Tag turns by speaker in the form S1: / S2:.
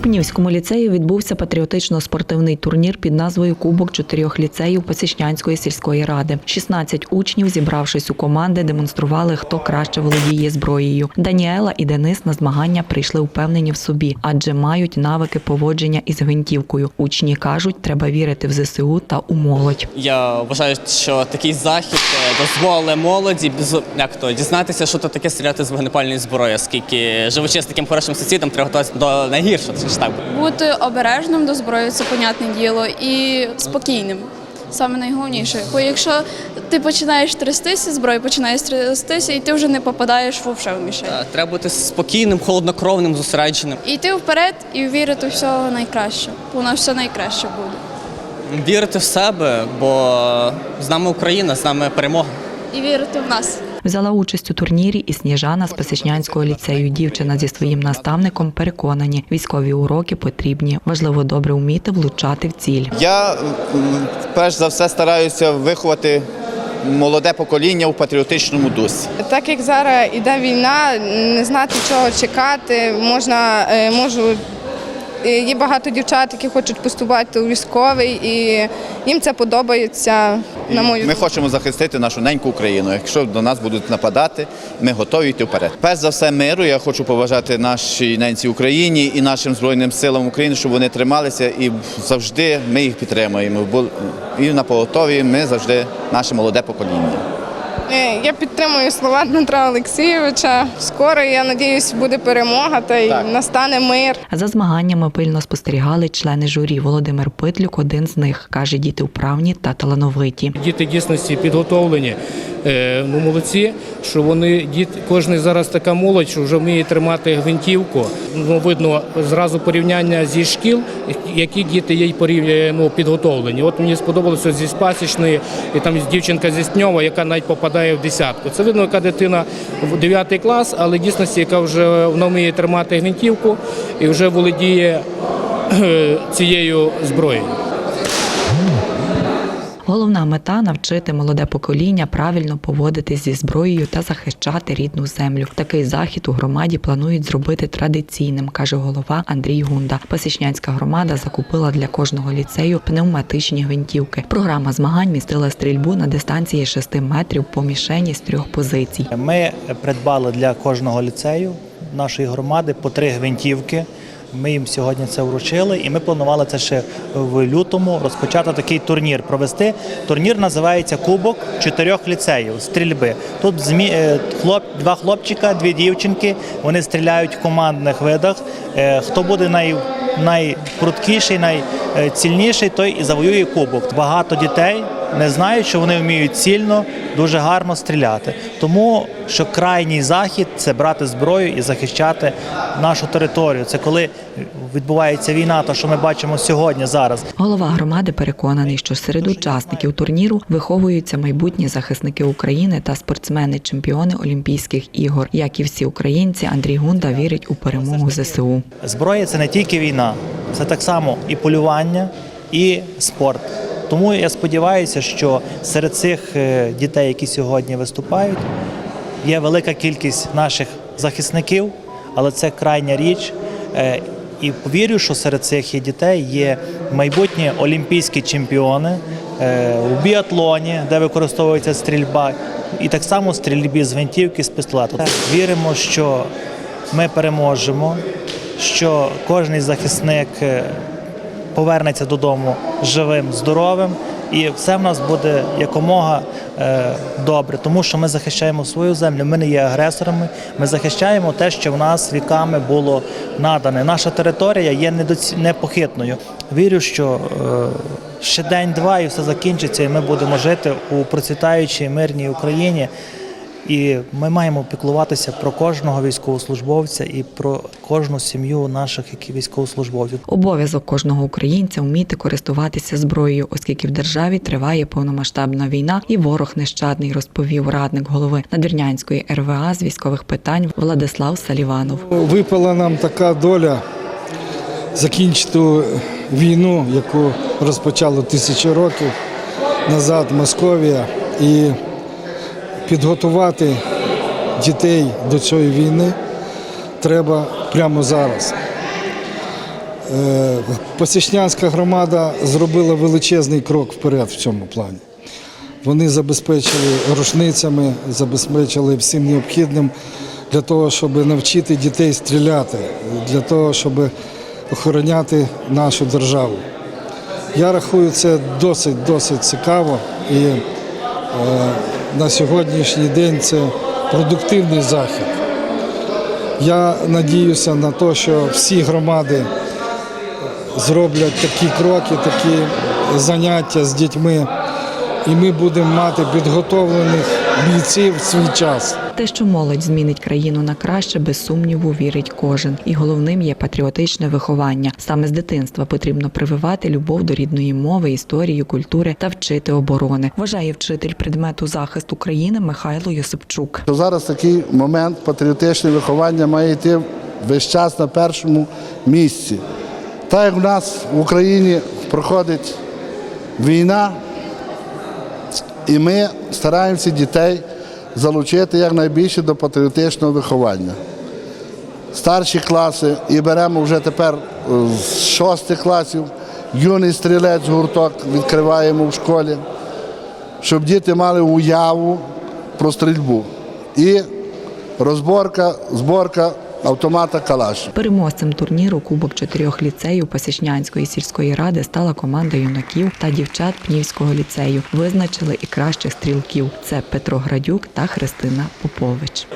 S1: Пнівському ліцеї відбувся патріотично-спортивний турнір під назвою Кубок чотирьох ліцеїв Посічнянської сільської ради. 16 учнів, зібравшись у команди, демонстрували, хто краще володіє зброєю. Даніела і Денис на змагання прийшли впевнені в собі, адже мають навики поводження із гвинтівкою. Учні кажуть, треба вірити в ЗСУ та у молодь.
S2: Я вважаю, що такий захід е, дозволить молоді як то дізнатися, що то таке стріляти з вогнепальної зброї, оскільки живучи з таким хорошим сусідом, треба готуватися до найгіршого. Це.
S3: Бути обережним до зброї це понятне діло, і спокійним. Саме найголовніше. Бо якщо ти починаєш трястися, зброя починає трястися, і ти вже не попадаєш вовше в мішень.
S2: Треба бути спокійним, холоднокровним, зосередженим.
S3: І йти вперед і вірити в всього найкраще. Бо у нас все найкраще буде.
S2: Вірити в себе, бо з нами Україна, з нами перемога.
S3: І вірити в нас.
S1: Взяла участь у турнірі і Сніжана з Пасічнянського ліцею. Дівчина зі своїм наставником переконані, військові уроки потрібні. Важливо добре вміти влучати в ціль.
S4: Я перш за все стараюся виховати молоде покоління у патріотичному дусі.
S5: Так як зараз іде війна, не знати чого чекати, можна е, можу. Є багато дівчат, які хочуть поступати у військовий, і їм це подобається. На мою
S4: Ми хочемо захистити нашу неньку Україну. Якщо до нас будуть нападати, ми готові йти вперед. Перш за все, миру. Я хочу побажати нашій ненці Україні і нашим збройним силам України, щоб вони трималися і завжди ми їх підтримуємо. І на поготові ми завжди наше молоде покоління.
S5: Е, я підтримую слова Дмитра Олексійовича. Скоро я надіюсь, буде перемога та й
S4: Так.
S5: настане мир.
S1: За змаганнями пильно спостерігали члени журі. Володимир Питлюк один з них каже, діти вправні та талановиті.
S6: Діти дійсності підготовлені. Е, Ну, молодці, що вони діт, кожен зараз така молодь, що вже вміє тримати гвинтівку. Ну, видно зразу порівняння зі шкіл, які діти є порівня- ну, підготовлені. От мені сподобалося зі спасічної, і там дівчинка зі Сньова, яка навіть попадає в десятку. Це видно, яка дитина в 9 клас, але дійсності, яка вже вона вміє тримати гвинтівку і вже володіє цією зброєю.
S1: Головна мета навчити молоде покоління правильно поводитись зі зброєю та захищати рідну землю. Такий захід у громаді планують зробити традиційним, каже голова Андрій Гунда. Пасічнянська громада закупила для кожного ліцею пневматичні гвинтівки. Програма змагань містила стрільбу на дистанції 6 метрів по мішені з трьох позицій.
S7: Ми придбали для кожного ліцею нашої громади по три гвинтівки. Ми їм сьогодні це вручили, і ми планували це ще в лютому розпочати такий турнір провести. Турнір називається Кубок чотирьох ліцеїв стрільби. Тут змі... е, хлоп... два хлопчика, дві дівчинки. Вони стріляють в командних видах. Е, Хто буде най... найпруткіший, найцільніший, той і завоює кубок. Багато дітей не знають, що вони вміють цільно, дуже гарно стріляти. Тому що крайній захід це брати зброю і захищати нашу територію. Це коли відбувається війна, то що ми бачимо сьогодні зараз.
S1: Голова громади переконаний, що серед учасників турніру виховуються майбутні захисники України та спортсмени-чемпіони Олімпійських ігор. Як і всі українці, Андрій Гунда вірить у перемогу ЗСУ.
S7: Зброя це не тільки війна, це так само і полювання, і спорт. Тому я сподіваюся, що серед цих е, дітей, які сьогодні виступають, є велика кількість наших захисників, але це крайня річ. Е, І повірю, що серед цих дітей є майбутні олімпійські чемпіони е, у біатлоні, де використовується стрільба, і так само стрільбі з гвинтівки, з пістолету. Віримо, що ми переможемо, що кожен захисник повернеться додому живим, здоровим, і все в нас буде якомога е, добре, тому що ми захищаємо свою землю. Ми не є агресорами. Ми захищаємо те, що в нас віками було надане. Наша територія є непохитною. Вірю, що е, ще день-два і все закінчиться, і ми будемо жити у процвітаючій мирній Україні. І ми маємо піклуватися про кожного військовослужбовця і про кожну сім'ю наших які військовослужбовців.
S1: Обов'язок кожного українця вміти користуватися зброєю, оскільки в державі триває повномасштабна війна, і ворог нещадний, розповів радник голови Надвірнянської РВА з військових питань Владислав Саліванов.
S8: Випала нам така доля закінчити війну, яку розпочало тисячі років назад Московія, і підготувати дітей до цієї війни треба прямо зараз. Е, Посічнянська громада зробила величезний крок вперед в цьому плані. Вони забезпечили рушницями, забезпечили всім необхідним для того, щоб навчити дітей стріляти, для того, щоб охороняти нашу державу. Я рахую, це досить досить цікаво і е, на сьогоднішній день це продуктивний захід. Я надіюся на те, що всі громади зроблять такі кроки, такі заняття з дітьми, і ми будемо мати підготовлених бійців в свій час.
S1: Те, що молодь змінить країну на краще, без сумніву вірить кожен. І головним є патріотичне виховання. Саме з дитинства потрібно прививати любов до рідної мови, історії, культури та вчити оборони. Вважає вчитель предмету захист України Михайло Йосипчук.
S9: Зараз такий момент патріотичне виховання має йти весь час на першому місці. Так як у нас в Україні проходить війна, і ми стараємося дітей залучити якнайбільше до патріотичного виховання. Старші класи і беремо вже тепер е, з шостих класів юний стрілець гурток відкриваємо в школі щоб діти мали уяву про стрільбу. І розборка, зборка автомата Калаш.
S1: Переможцем турніру Кубок чотирьох ліцеїв Посічнянської сільської ради стала команда юнаків та дівчат Пнівського ліцею. Визначили і кращих стрілків. Це Петро Градюк та Христина Попович.